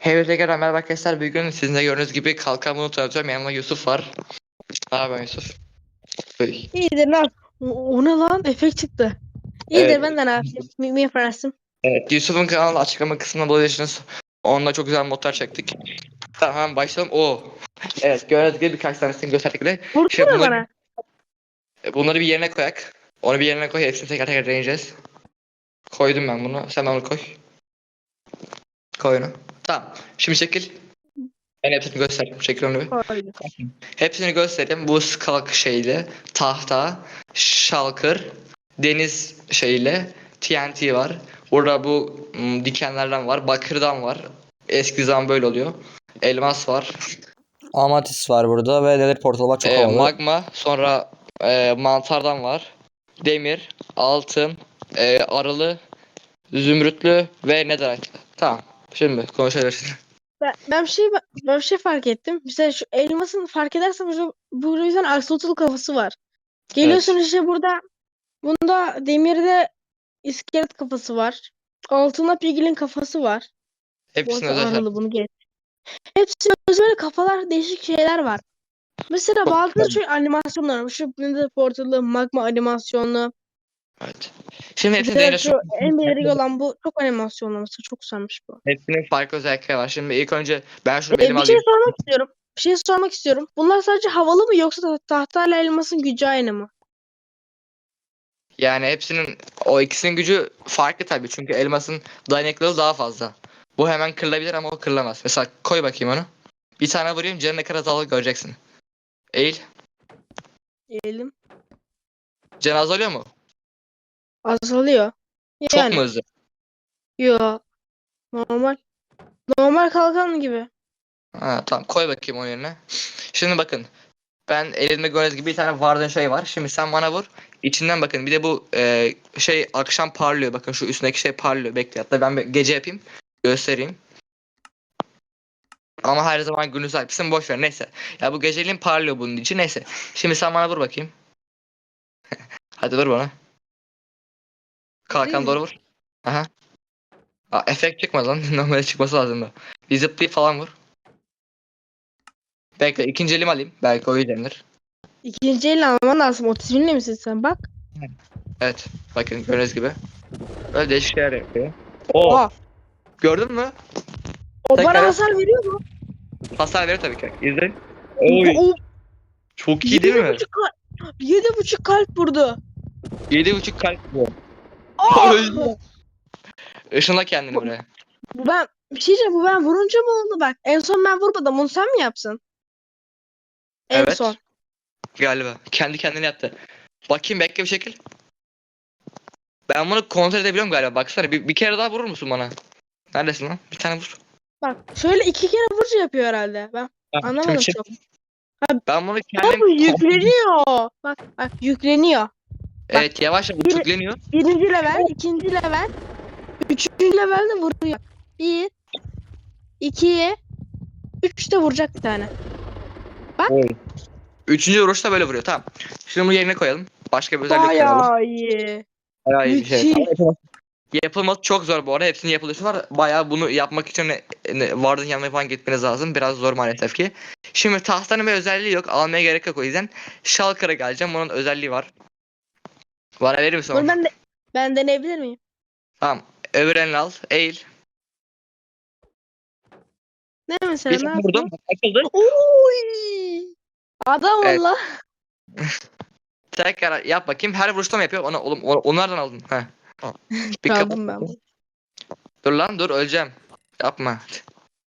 Hepinize tekrar merhaba arkadaşlar. Bugün sizin de gördüğünüz gibi kalkanımı tanıtıyorum. Yanımda Yusuf var. Merhaba Yusuf. Hey. İyidir ne yap? O, o ne lan? Efekt çıktı. İyidir Evet. ben de ne yapayım? Mi, mi yaparsın? Evet, Yusuf'un kanalı açıklama kısmında bulabilirsiniz. Onunla çok güzel modlar çektik. Tamam başlayalım. Oo. Evet gördüğünüz gibi birkaç tanesini gösterdik bile. Vurdun Şey, mu bunları- bana? Bunları bir yerine koyak. Onu bir yerine koy. Hepsini teker teker deneyeceğiz. Koydum ben bunu. Sen onu koy. Koy onu. Tamam. Şimdi şekil. Ben hepsini gösterdim. Şekil onu bir. Koydum. Hepsini göstereyim. Bu skalk şeyle, tahta, şalkır, deniz şeyle, TNT var. Burada bu m, dikenlerden var, bakırdan var. Eski zaman böyle oluyor. Elmas var. Amatis var burada ve Nether Portal var çok Ee, havalı. magma, sonra e, mantardan var. Demir, altın, e, arılı, zümrütlü ve netherite. Tamam. Şimdi konuşabiliriz. Ben, ben bir şey ben bir şey fark ettim. Mesela şu elmasın fark edersen burada bir tane axolotl kafası var. Geliyorsun işte burada bunda demirde iskelet kafası var. Altında piglin kafası var. Bu Hepsini özel bunu geç. Özü böyle kafalar değişik şeyler var. Mesela bazıları şu animasyonlar var. Şu Nether Portal'ı, magma animasyonlu. Evet. Şimdi Mesela deneyeceğiz. şu en belirgin olan bu çok animasyonlu mesela çok güzelmiş bu. Hepsinin farklı özellikleri var. Şimdi ilk önce ben şunu Ee, elime bir şey alayım. sormak istiyorum. Bir şey sormak istiyorum. Bunlar sadece havalı mı yoksa ta- tahtayla elmasın gücü aynı mı? Yani hepsinin o ikisinin gücü farklı tabii. Çünkü elmasın dayanıklılığı daha fazla. Bu hemen kırılabilir ama o kırılamaz. Mesela koy bakayım onu. Bir tane vurayım canı ne kadar azalır göreceksin. Eğil. Elim Can azalıyor mu? Azalıyor. Çok Yani mu hızlı? yo. Normal. Normal kalkan gibi. Ha, tamam koy bakayım onun yerine. Şimdi bakın. Ben elimde gördüğünüz gibi bir tane vardığın şey var. Şimdi sen bana vur. İçinden bakın. Bir de bu e, şey akşam parlıyor. Bakın şu üstündeki şey parlıyor. Bekle. Hatta ben bir gece yapayım. Göstereyim. Ama her zaman gündüz yapsın boş ver. Neyse. Ya bu geceliğin parlıyor bunun için. Neyse. Şimdi sen bana vur bakayım. Hadi vur bana. Kalkan doğru vur. Aha. Aa, efekt çıkmaz lan. Normalde çıkması lazım da. Bir zıplayıp falan vur. Bekle ikinci elimi alayım. Belki o yüzdendir. İkinci elle alman lazım. Otizmli misin sen? Bak. Evet. Bakın gördüğünüz gibi. Böyle değişik şeyler yapıyor. Oo. Aa, Gördün mü? o Tekrar- bana hasar veriyor mu? Hasar veriyor tabii ki. İzle. Oy. O, Çok iyi değil mi? 7,5 kalp, 7,5 kalp vurdu. 7.5 kalp bu. Öldü. Işınla kendini buraya. Bu ben bir şey diyeceğim bu ben vurunca mı oldu bak. En son ben vurmadım bunu sen mi yapsın? En Evet. son. Galiba. Kendi kendine yaptı. Bakayım bekle bir şekil. Ben bunu kontrol edebiliyorum galiba. Baksana bir, bir kere daha vurur musun bana? Neredesin lan? Bir tane vur. Bak şöyle iki kere vurunca yapıyor herhalde. Ben Tamam, anlamadım şimdi çok. Ben bunu kendim... bu yükleniyor. Bak bak yükleniyor. Evet yavaş yavaş Biri- yükleniyor. Birinci level, ikinci level, üçüncü level de vuruyor. Bir, iki, üç de vuracak bir tane. Üçüncü vuruşta böyle vuruyor. Tamam. Şimdi bunu yerine koyalım. Başka bir özellik koyalım. Bayağı iyi. Bayağı iyi bir şey. Müthiş. Yapılması çok zor bu arada. Hepsinin yapılışı var. Bayağı bunu yapmak için ne, ne, vardın yanına falan gitmeniz lazım. Biraz zor maalesef ki. Şimdi tahtanın bir özelliği yok. Almaya gerek yok o yüzden. Shulker'a geleceğim. Onun özelliği var. Bana verir misin Bunu onu? ben de ben deneyebilir miyim? Tamam. Öbür elini al. Eğil. Ne mesela Bir ne vurdum. Açıldı. Oy! Adam Evet. valla. Tekrar yap bakayım. Her vuruşta mı yapıyor? Onu, oğlum, onlardan aldın. Heh. Bir kapat. Kaldım ben. Dur lan dur öleceğim. Yapma.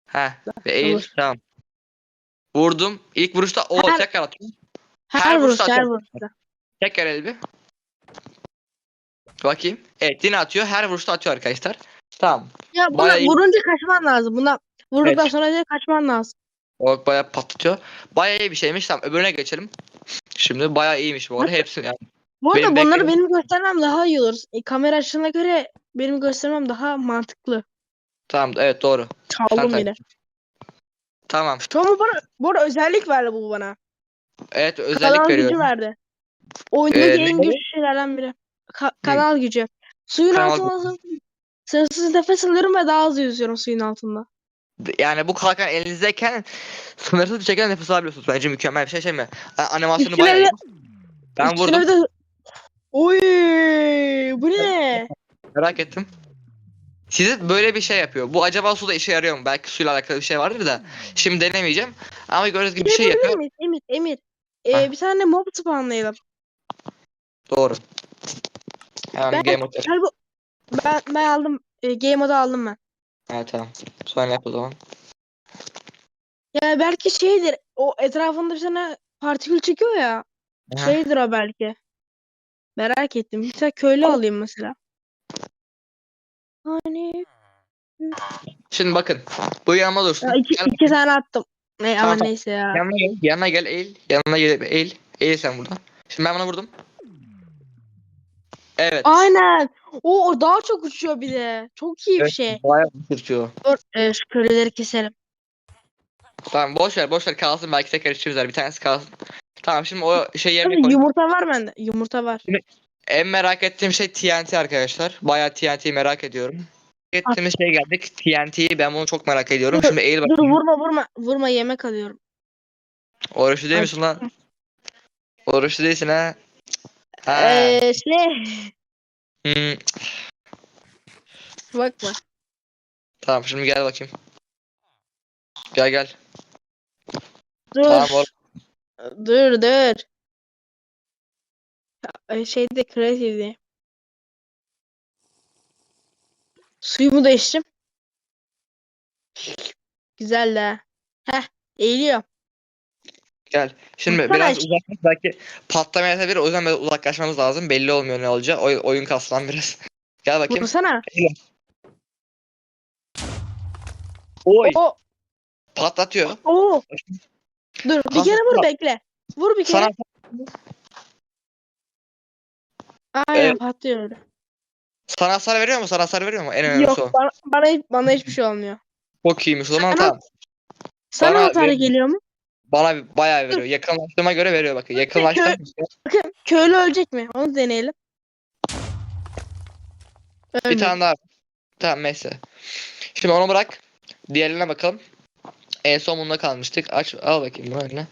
Heh. Ve eğil. Olur. Tamam. Vurdum. İlk vuruşta o Her- tekrar atıyorum. Her, Her vuruş, vuruşta her atıyorum. vuruşta. Tekrar el bir. Bakayım. Evet yine atıyor. Her vuruşta atıyor arkadaşlar. Tamam. Ya buna Bayağı vurunca kaçman lazım. Buna vurduktan Evet. sonra direkt kaçman lazım. O bayağı patlatıyor. Bayağı iyi bir şeymiş. Tamam öbürüne geçelim. Şimdi bayağı iyiymiş bu arada. Hepsi yani. Bu arada Benim bunları benim göstermem daha iyi olur. E, kamera açısına göre benim göstermem daha mantıklı. Tamam evet doğru. Çaldım Sen- yine. Tamam. Şu an bu bana, bu arada özellik verdi bu bana. Evet özellik kanal gücü veriyorum. verdi. Oyundaki Ee, en güçlü şeylerden biri. Ka- kanal gücü. Suyun Kanal altında sınırsız nefes alıyorum ve daha hızlı yüzüyorum suyun altında. Yani bu kalkan elinizdeyken sınırsız bir şekilde nefes alabiliyorsunuz. Bence mükemmel bir şey şey mi? A- Animasyonu Üstüne bayağı iyi. Ben üstüne vurdum. bir de- Oy bu ne? Merak ettim. Sizi böyle bir şey yapıyor. Bu acaba suda işe yarıyor mu? Belki suyla alakalı bir şey vardır da. Şimdi denemeyeceğim. Ama gördüğünüz gibi bir şey yapıyor. miyiz? Emir, Emir. Ee, bir tane mob spawnlayalım. Doğru. Hemen Ben- game mode. Ben, ben aldım. E, game modu aldım ben. Evet tamam. Sonra yap o zaman. Ya belki şeydir. O etrafında bir tane partikül çıkıyor ya. Aha. Şeydir o belki. Merak ettim. Tane köylü alayım mesela. Hani Şimdi bakın. Bu yanıma dursun. ya iki, Gel, iki tane attım. Ne Tamam, ama tamam. neyse ya. yanına gel. Yanına gel eğil. Yanına gel eğil. Eğil sen buradan. Şimdi ben buna vurdum. Evet. Aynen. O, o daha çok uçuyor bir de. Çok iyi bir şey. Bayağı sırtıyor. Dur e, şu köylüleri keselim. Tamam boş ver boş ver kalsın belki tekrar işimiz var. Bir tanesi kalsın. Tamam şimdi o şey yerine koy. yumurta var bende. Yumurta var. En merak ettiğim şey TNT arkadaşlar. Bayağı TNT'yi merak ediyorum. Merak ettiğimiz şey geldik. TNT'yi ben bunu çok merak ediyorum. Dur, Şimdi eğil Dur bakayım. vurma vurma. Vurma yemek alıyorum. Oruçlu değil misin lan? Oruçlu değilsin ha. Ha. Şey. hmm, Bakma. Tamam şimdi gel bakayım. Gel gel. Dur. Tamam oğlum. Dur dur. Ya, e, Şeyde creative'di. Suyumu da içtim. Güzel de. Heh, eğiliyor. Gel. Şimdi Vursana biraz işte. uzaklaş belki patlamaya yapabilir. O yüzden biraz uzaklaşmamız lazım. Belli olmuyor ne olacağı. Oy, oyun kaslan biraz. Gel bakayım. Vursana. Oy. O, Patlatıyor. o. Dur, bir kere vur bekle. Vur bir kere. Sana Aynen Evet. patlıyor öyle. sana hasar veriyor mu? Sana hasar veriyor mu? En önemlisi Yok bana, bana, bana hiçbir şey olmuyor. Çok iyiymiş o zaman Sana- tamam. Sana Bana hasar geliyor mu? Bana bir- bayağı veriyor. Yakınlaştığıma göre veriyor bakın. Yakınlaştım. Bakın köylü ölecek mi? Onu deneyelim. Bir Ölmedi. tane daha. Tamam neyse. Şimdi onu bırak. Diğerine bakalım. En son bunda kalmıştık. Aç al bakayım bunu eline.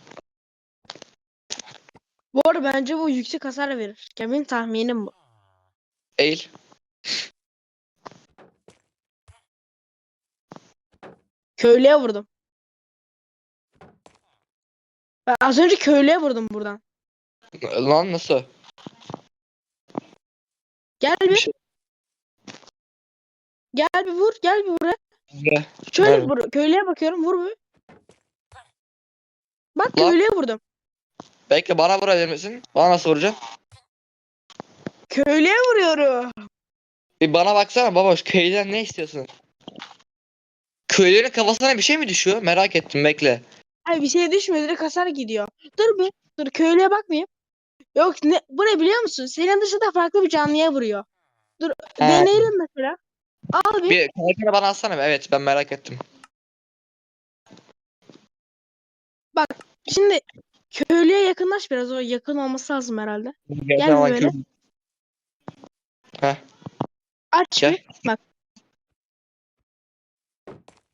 Bu arada bence bu yüksek hasar verir. Ya benim tahminim bu. Eğil. Köylüye vurdum. Ben az önce köylüye vurdum buradan. Lan nasıl? Gel Bir bir. şey- Gel bir vur. Gel bir buraya. Gel. Şöyle Nerede? vur. Köylüye bakıyorum. Vur bir. Bak Lan. köylüye vurdum. Bekle bana vurabilir? Bana nasıl vuracağım? Köylüye vuruyorum. Bir bana baksana baba şu köyden ne istiyorsun? Köylünün kafasına bir şey mi düşüyor? Merak ettim bekle. Ay bir şey düşmüyor. Direkt hasar gidiyor. Dur bir. Dur köylüye bakmayayım. Yok ne, bu ne biliyor musun? Senin dışında farklı bir canlıya vuruyor. Dur He. deneyelim mesela. Al bir. Bir karakter bana atsana bir. Evet ben merak ettim. Şimdi köylüye yakınlaş biraz. O yakın olması lazım herhalde. Gel böyle. Heh. Aç Gel. bir. Bak.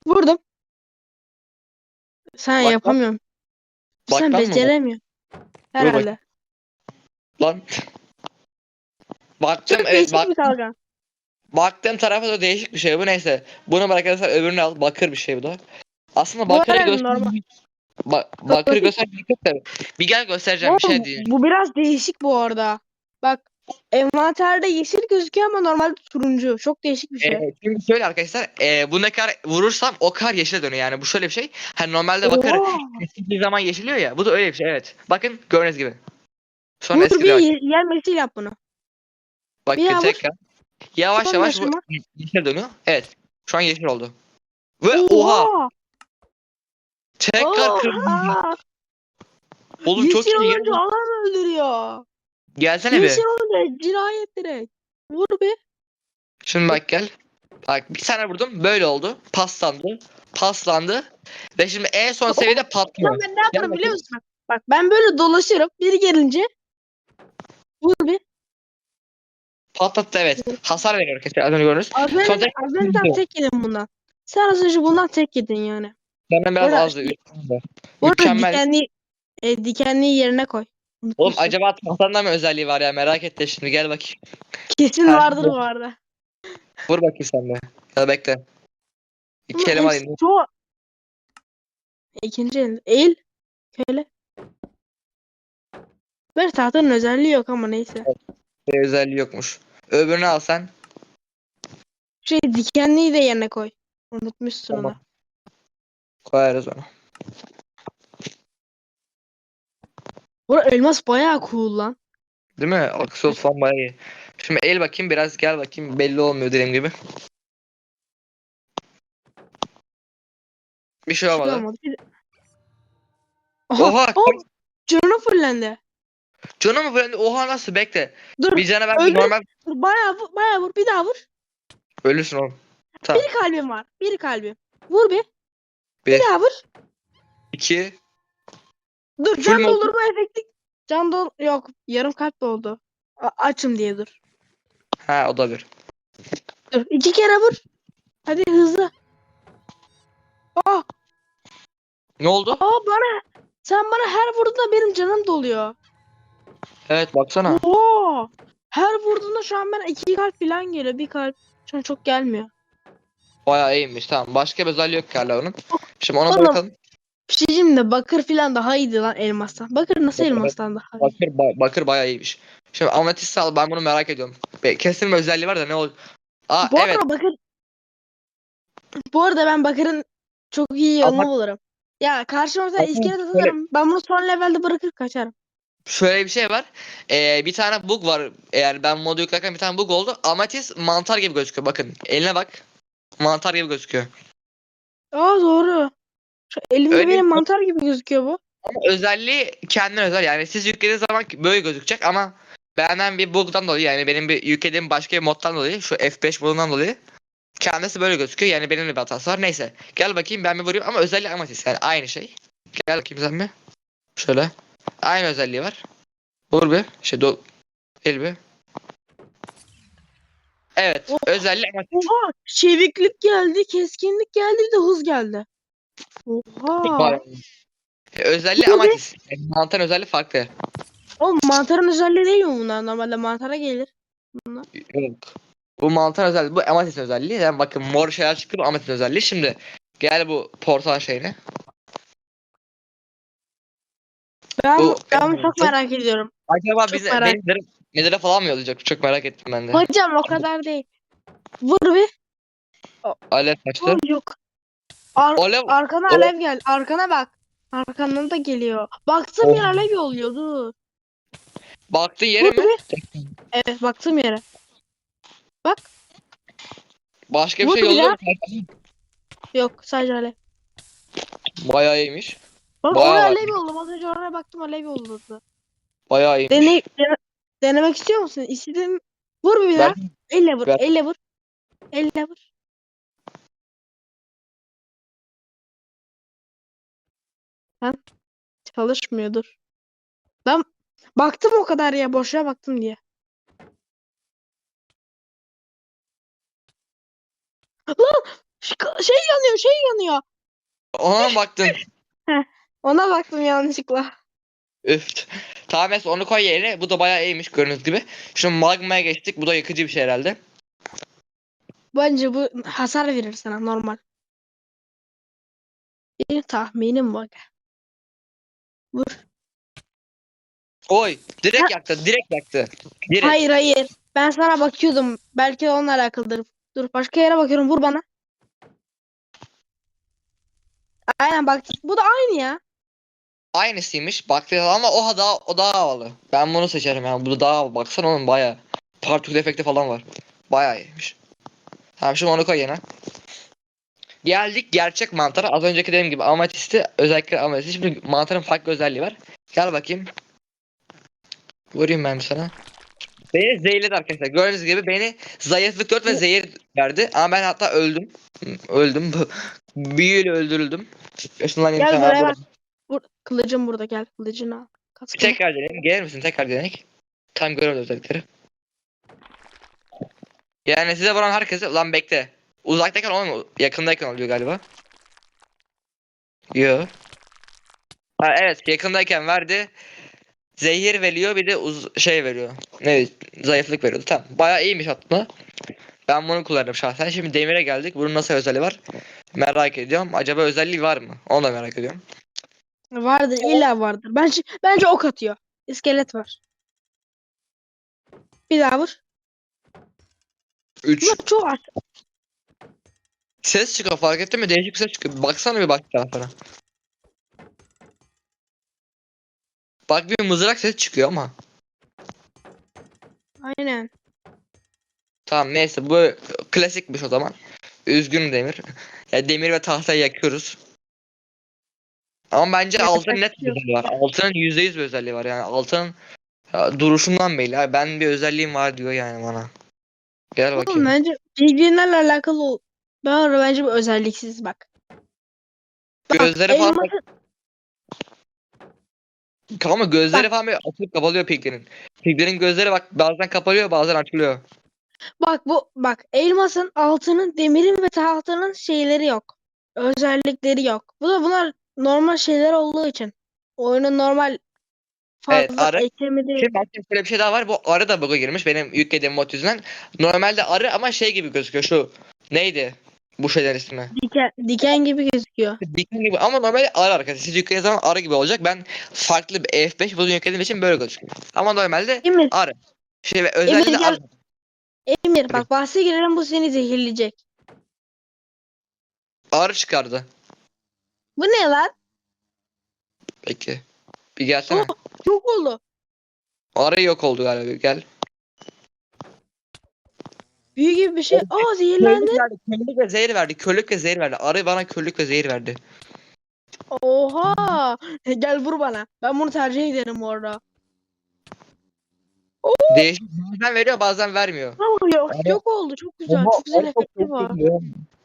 Vurdum. Sen Bak lan. yapamıyorsun. Bak Sen lan mı bu? beceremiyorsun. Herhalde. Lan. Baktım Çok evet değişik bak, bir baktığım tarafa da değişik bir şey bu neyse. Bunu bırak arkadaşlar öbürünü al bakır bir şey bu da. Aslında Bu bakırı herhalde göster. normal. Ba bakırı tabii. Bir gel göstereceğim bir şey Oğlum, bu biraz değişik bu arada. Bak envanterde yeşil gözüküyor ama normalde turuncu. Çok değişik bir şey. Ee, şimdi şöyle arkadaşlar e, bu ne kadar vurursam o kadar yeşile dönüyor yani bu şöyle bir şey. Hani normalde Oha! kestiği zaman yeşiliyor ya bu da öyle bir şey evet. Bakın gördüğünüz gibi. Sonra Vur bir ye- yer mesil yap bunu. Bakın bir tekrar. Yavaş Son yavaş bu yeşil dönüyor. Evet. Şu an yeşil oldu. Ve oha! Tekrar kırmızı. Oha! Oğlum çok Yeşil iyi. olunca adam öldürüyor. Gelsene bir. Yeşil olunca cinayet direkt. Vur bir. Şimdi bak gel. Bak bir tane vurdum böyle oldu. Paslandı. Paslandı. Ve şimdi en son seviyede Ya patlıyor. ben ne yaparım biliyor musun? Bak, bak ben böyle dolaşırım. Biri gelince vur bir. Patlattı evet. Hasar veriyor arkadaşlar az önce gördünüz. Az önce, Sonra az önce tam tek yedim bundan. Sen az önce bundan tek yedin yani. Benden biraz azdı. Mükemmel. dikenli, e, dikenliyi yerine koy. Oğlum acaba tahtanda mı özelliği var ya merak ettim şimdi gel bakayım. Kesin Her- vardır bu arada. Vur bakayım sen de. Gel bekle. İki Ama kelime hepsi alayım. çoğu- İkinci elinde. Eğil. Şöyle. Böyle tahtanın özelliği yok ama neyse. Bir özelliği yokmuş. Öbürünü al sen. Şey dikenliyi de yerine koy. Unutmuşsun Tamam. onu. Koyarız onu. Bu elmas bayağı cool lan. Değil mi? Aksos falan bayağı iyi. Şimdi el bakayım biraz gel bakayım belli olmuyor dediğim gibi. Bir şey olmadı. olmadı. Bir- Aha, Oha! Aa, canı fullendi. Canım mı böyle? Oha nasıl bekle. Dur. Bir cana ben öldür. normal Dur, Bayağı vur, bayağı vur. Bir daha vur. ölürsün oğlum. Tamam. Bir kalbim var. Bir kalbim. Vur bir. Bir. Bir daha vur. İki. Dur can mü doldurma efekti. Can dol yok. Yarım kalp doldu. A- açım diye dur. Ha o da bir. Dur. iki kere vur. Hadi hızlı. Aa, Ne oldu? aa bana. Sen bana her vurduğunda benim canım doluyor. Evet baksana. Oo. Her vurduğunda şu an bana iki kalp falan geliyor. Bir kalp. Şu an çok gelmiyor. Bayağı iyiymiş tamam. Başka bir özelliği yok galiba onun. Şimdi ona Oğlum. bakalım. Bir şey diyeyim de bakır falan daha iyiydi lan elmastan. Bakır nasıl Evet, elmastan daha iyi? Bakır, ba- bakır bayağı iyiymiş. Şimdi ametist al ben bunu merak ediyorum. Be- Kesin bir özelliği var da ne ol? Aa Bu evet. arada bakır Bu arada ben bakırın çok iyi Ama- bulurum. Ya karşıma mesela Ama iskelet şöyle- atarım. Ben bunu son levelde bırakır kaçarım. Şöyle bir şey var. Ee, bir tane bug var. Eğer ben modu yüklerken bir tane bug oldu. Ametist mantar gibi gözüküyor. Bakın eline bak. Mantar gibi gözüküyor. Aa doğru. Elimde Öyle benim mantar gibi gözüküyor bu. Ama özelliği kendine özel. Yani siz yüklediğiniz zaman böyle gözükecek ama benden bir bug'dan dolayı yani benim bir yüklediğim başka bir moddan dolayı şu F5 modundan dolayı kendisi böyle gözüküyor. Yani benim de bir hatası var. Neyse. Gel bakayım ben bir vurayım ama özelliği ametist. Yani aynı şey. Gel bakayım sen bir. Şöyle. Aynı özelliği var. Vur bir. Şey do el bir. Evet. Oh. Ametist. Oha çeviklik geldi, keskinlik geldi bir de hız geldi. Oha. E, Özelliği ametist. Yani mantar özelliği farklı. Oğlum mantarın özelliği değil mi bunlar? Normalde mantara gelir. Yok. Bu mantar özelliği. Bu ametist özelliği. Yani bakın mor şeyler çıktı bu ametist özelliği. Şimdi gel bu portal şeyine. Ben, Bu- ben çok merak ediyorum. Acaba Çok bize merak- falan mı yollayacak? Çok merak ettim ben de. Hocam o kadar değil. Vur bir. Alev kaçtı. Aa, yok. Ar Alev arkana o- alev gel. Arkana bak. Arkandan da geliyor. Baktım bir Oh. alev yolluyor. Dur. baktı yere Vur mi? bir. Evet baktım yere. Bak. Başka bir Vur şey yolluyor mu? Yok sadece alev. Bayağı iyiymiş. Bak Bayağı oraya alev yolladım. Az önce oraya baktım alev yolladı. Bayağı iyiymiş. Deney, dene- denemek istiyor musun? İstedim. Vur bir daha. Ben- Elle vur. Ben- Elle vur. Elle vur. Ben çalışmıyordur. Ben baktım o kadar ya boşuna baktım diye. Lan şey yanıyor şey yanıyor. Ona mı baktın? Ona baktım yanlışlıkla. Üf. Tamam mesela onu koy yerine. Bu da bayağı iyiymiş gördüğünüz gibi. Şimdi magmaya geçtik. Bu da yakıcı bir şey herhalde. Bence bu hasar verir sana normal. Bir tahminim var. Vur. Oy. Direkt yaktı. Direkt yaktı. Direkt. Hayır hayır. Ben sana bakıyordum. Belki onunla alakalıdır. Dur başka yere bakıyorum. Vur bana. Aynen bak. Bu da aynı ya. Aynısıymış. Baktı ama o daha o daha havalı. Ben bunu seçerim yani. Bu da daha havalı. Baksana onun bayağı. Partikül efekti falan var. Bayağı iyiymiş. Tamam şimdi onu koy yerine. Geldik gerçek mantara. Az önceki dediğim gibi ametisti özellikle ametisti. Şimdi mantarın farklı özelliği var. Gel bakayım. Vurayım ben sana. Beni zehirledi arkadaşlar. Gördüğünüz gibi beni zayıflık 4 ve zehir verdi. Ama ben hatta öldüm. Öldüm. Büyüyle öldürüldüm. Şundan Gel buraya bak. Vur. Kılıcım burada gel. Kılıcını al. Kaskını. Tekrar deneyelim. Gelir misin? Tekrar deneyelim. Tam göremedim özellikleri. Yani size vuran herkese lan bekle. Uzaktayken olmuyor. Yakındayken oluyor galiba. Yo. Ha evet yakındayken verdi. Zehir veriyor bir de uz şey veriyor. Ne zayıflık veriyordu. Tamam. Bayağı iyiymiş aslında. Ben bunu kullanırım şahsen. Şimdi demire geldik. Bunun nasıl özelliği var? Merak ediyorum. Acaba özelliği var mı? Onu da merak ediyorum. Vardır illa vardır. Bence bence ok atıyor. İskelet var. Bir daha vur. 3. Yok çok az. Ses çıkıyor fark ettin mi? Değişik bir ses çıkıyor. Baksana bir bak tarafına. Bak bir mızrak ses çıkıyor ama. Aynen. Tamam neyse bu klasikmiş o zaman. Üzgün demir. Ya demir ve tahtayı yakıyoruz. Ama bence altın net bir özelliği var. Altının %100 bir özelliği var yani. Altının ya, duruşundan belli. Ben bir özelliğim var diyor yani bana. Gel Oğlum bakayım. bence bilgilerle alakalı. Ben ona bence bu özelliksiz bak. Bak, Gözleri falan elması- ama gözleri falan böyle açılıp kapalıyor piglerin. Piglerin gözleri bak bazen kapalıyor bazen açılıyor. Bak bu bak elmasın, altının, demirin ve tahtanın şeyleri yok. Özellikleri yok. Bu da bunlar normal şeyler olduğu için. Oyunun normal fazla Evet, ara-. Şimdi baktım şöyle bir şey daha var. Bu arı da bug'a girmiş benim yüklediğim mod yüzünden. Normalde arı ama şey gibi gözüküyor şu. Neydi? Bu şeyler ismi. Diken, diken gibi gözüküyor. Diken gibi ama normalde arı arkadaşlar. Siz yüklediğiniz zaman arı gibi olacak. Ben farklı bir F5 bunu yüklediğim için böyle gözüküyor. Ama normalde Emir, arı. Şey ve özellikle gel. arı. Emir bak bahse girelim bu seni zehirleyecek. Arı çıkardı. Bu ne lan? Peki. Bir gelsene. Oh. Çok oldu. Arı yok oldu galiba. Gel. Büyü gibi bir şey. Aa zehirlendi. Körlük verdi. Körlük ve zehir verdi. Körlük ve zehir verdi. Arı bana körlük ve zehir verdi. Oha. Gel vur bana. Ben bunu tercih ederim orada. Değişik. Bazen veriyor bazen vermiyor. Ama yok, Ara- yok oldu. Çok güzel. Çok güzel efekti var.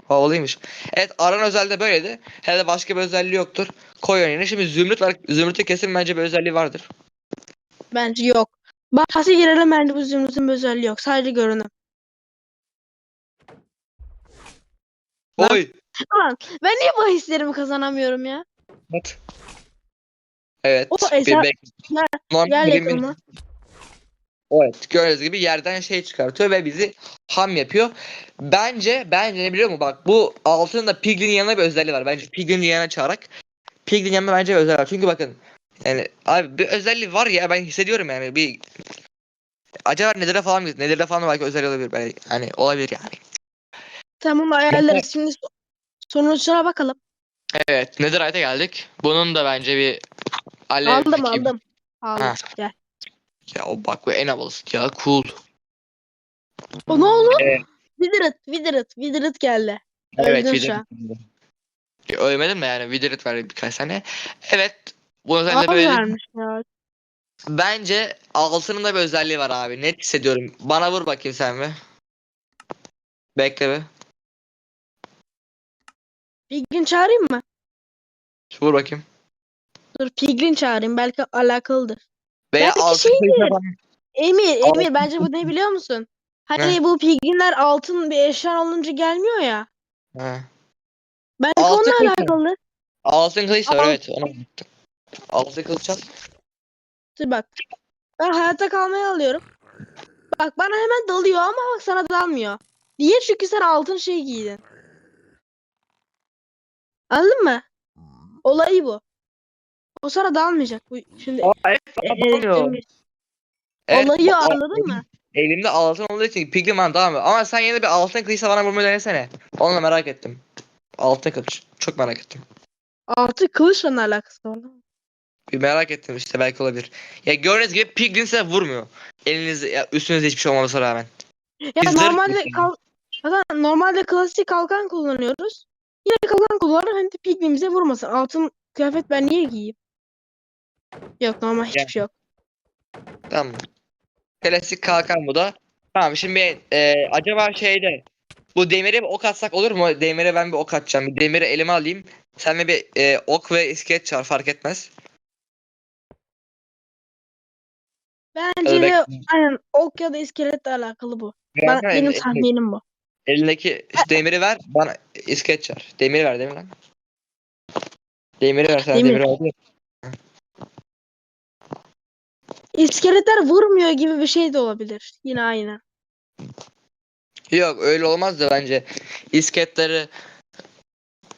Havalıymış. Evet Aran özelde böyleydi. Herhalde başka bir özelliği yoktur. Koy önüne. Şimdi Zümrüt var. Zümrüt'e kesin bence bir özelliği vardır. Bence yok. Bahse girelim bence bu zümrütün bir özelliği yok. Sadece görünüm. Oy. Lan ben niye bahislerimi kazanamıyorum ya? Evet. Evet. O bir eser- bek- Gel- Normal Gel birim- yakınıma. Evet. Gördüğünüz gibi yerden şey çıkartıyor ve bizi ham yapıyor. Bence bence ne biliyor musun? Bak bu altının da Piglin'in yanına bir özelliği var. Bence Piglin'in yanına çağırarak Piglin yanına bence bir özelliği var. Çünkü bakın yani abi bir özelliği var ya ben hissediyorum yani bir acaba Nether'a falan mı? Nether'da falan belki özelliği olabilir. Belki, hani olabilir yani. Tamam ayarlarız. Şimdi so- sonuçlara bakalım. Evet, Netherite'e geldik. Bunun da bence bir alev aldım gibi- aldım. Aldım. Ha. Gel. Ya o bak bu en havalısı ya cool. O ne oldu? Evet. Withered, Withered, Withered geldi. Evet, Öldün şu Wither. an. Ya, Ölmedim de yani Withered verdi birkaç tane. Evet. Bu özelliği Az böyle. vermiş ya. Bence altının da bir özelliği var abi. Net hissediyorum. Bana vur bakayım sen bir. Bekle bir. Piglin çağırayım mı? Vur bakayım. Dur Piglin çağırayım. Belki alakalıdır. Veya Belki altın şeydir. falan- Emir, Altın- Emir bence bu ne biliyor musun? Hani bu piglinler altın bir eşya olunca gelmiyor ya. Ha. Belki Altın onunla kılıç. alakalı. Altın kılıç var evet. Onu unuttum. Altın kılıç al. Dur bak. Ben hayatta kalmayı alıyorum. Bak bana hemen dalıyor ama bak sana dalmıyor. Niye? Çünkü sen altın şey giydin. Anladın mı? Olayı bu. O sana dalmayacak. Bu şimdi Aa, evet, olayı bu- anladın mı? Elimde altın olduğu için Pigman devam ediyor. Ama sen yine bir altın kılıçla bana vurmayı denesene. Onu da merak ettim. Altın kılıç. Çok merak ettim. Altı kılıçla ne alakası var? lan? Bir merak ettim işte belki olabilir. Ya gördüğünüz gibi Piglin size vurmuyor. Elinizde ya üstünüzde hiçbir şey olmamasına rağmen. Ya Biz zırh normalde kal Zaten normalde klasik kalkan kullanıyoruz. Yine kalkan kullanır hem de piglimize vurmasın. Altın kıyafet ben niye giyeyim? Yok normal hiçbir Yani. şey yok. Tamam? Klasik kalkan bu da. Tamam şimdi e, acaba şeyde bu demire bir ok atsak olur mu? Demire ben bir ok atacağım. Bir demiri elime alayım. Sen de bir e, ok ve iskelet çağır fark etmez. Bence de aynen ok ya da iskeletle alakalı bu. Ben, benim tahminim bu. Elindeki şu demiri ver bana iskeç ver. Demiri ver demir lan. Demiri ver sen Demir. demiri al. İskeletler vurmuyor gibi bir şey de olabilir. Yine aynı. Yok öyle olmaz da bence. İsketleri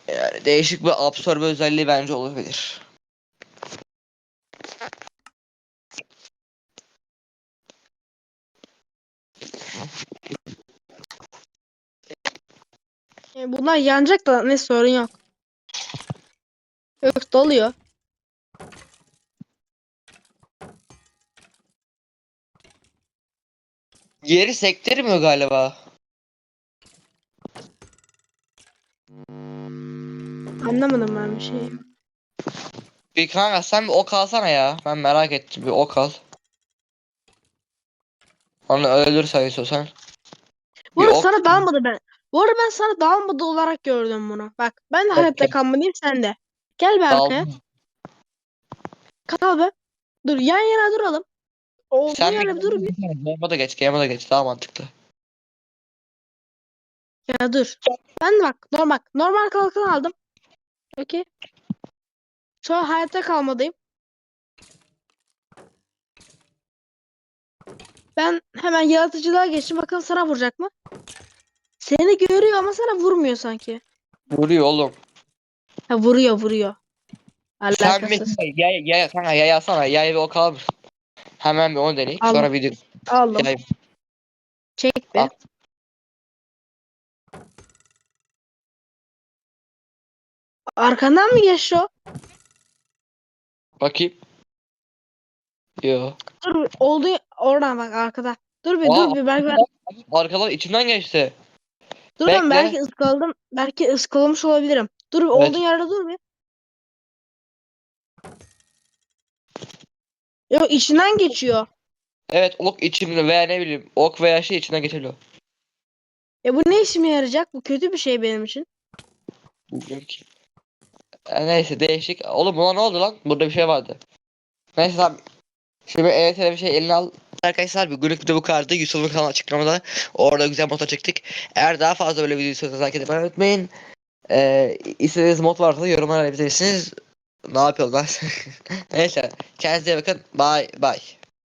yani değişik bir absorbe özelliği bence olabilir. E, bunlar yanacak da ne sorun yok. Yok doluyor. Yeri sektirmiyor galiba. Anlamadım ben bir şeyi. Bir kanka sen bir ok alsana ya. Ben merak ettim bir ok al. Onu öldürsen istiyorsan. Bu Bir arada ok- sana dalmadı ben. Bu arada ben sana dalmadı olarak gördüm bunu. Bak ben de hayatta Okey. kalmalıyım sen de. Gel be arkaya. Kal be. Dur yan yana duralım. Olduğun Sen yerde bir dur bir. Da geç, game'a da geç. Daha mantıklı. Ya dur. Ben de bak normal normal kalkan aldım. Okey. Sonra hayatta kalmadayım. Ben hemen yaratıcılığa geçtim. Bakalım sana vuracak mı? Seni görüyor ama sana vurmuyor sanki. Vuruyor oğlum. Ha vuruyor vuruyor. Sen bir Alakasız. yay, yay, kanka yay alsana. Yay bir ok alır? Hemen bir onu deneyik. Al. Sonra video. Aldım. Yay. Çek be. Al. Arkandan mı geçti o? Bakayım. Yo. Dur oldu oradan bak arkada. Dur bir Aa, dur bir belki Arkadan içimden geçti. Dur bekle. belki ıskaladım. Belki ıskalamış olabilirim. Dur Evet. olduğun yerde dur bir. Yok içinden geçiyor. Evet ok içimde veya ne bileyim ok veya şey içinden geçiliyor. E bu ne işime yarayacak? Bu kötü bir şey benim için. E, neyse değişik. Oğlum buna ne oldu lan? Burada bir şey vardı. Neyse tamam. Şimdi evet bir şey eline al. Arkadaşlar bir günlük de bu kadardı. Yusuf'un kanal açıklamada. Orada güzel mod çektik. Eğer daha fazla böyle video istiyorsanız takip etmeyi unutmayın. Ee, istediğiniz mod varsa yorumlara yazabilirsiniz. Ne yapıyorlar? Neyse. Kendinize bakın. Bye bye.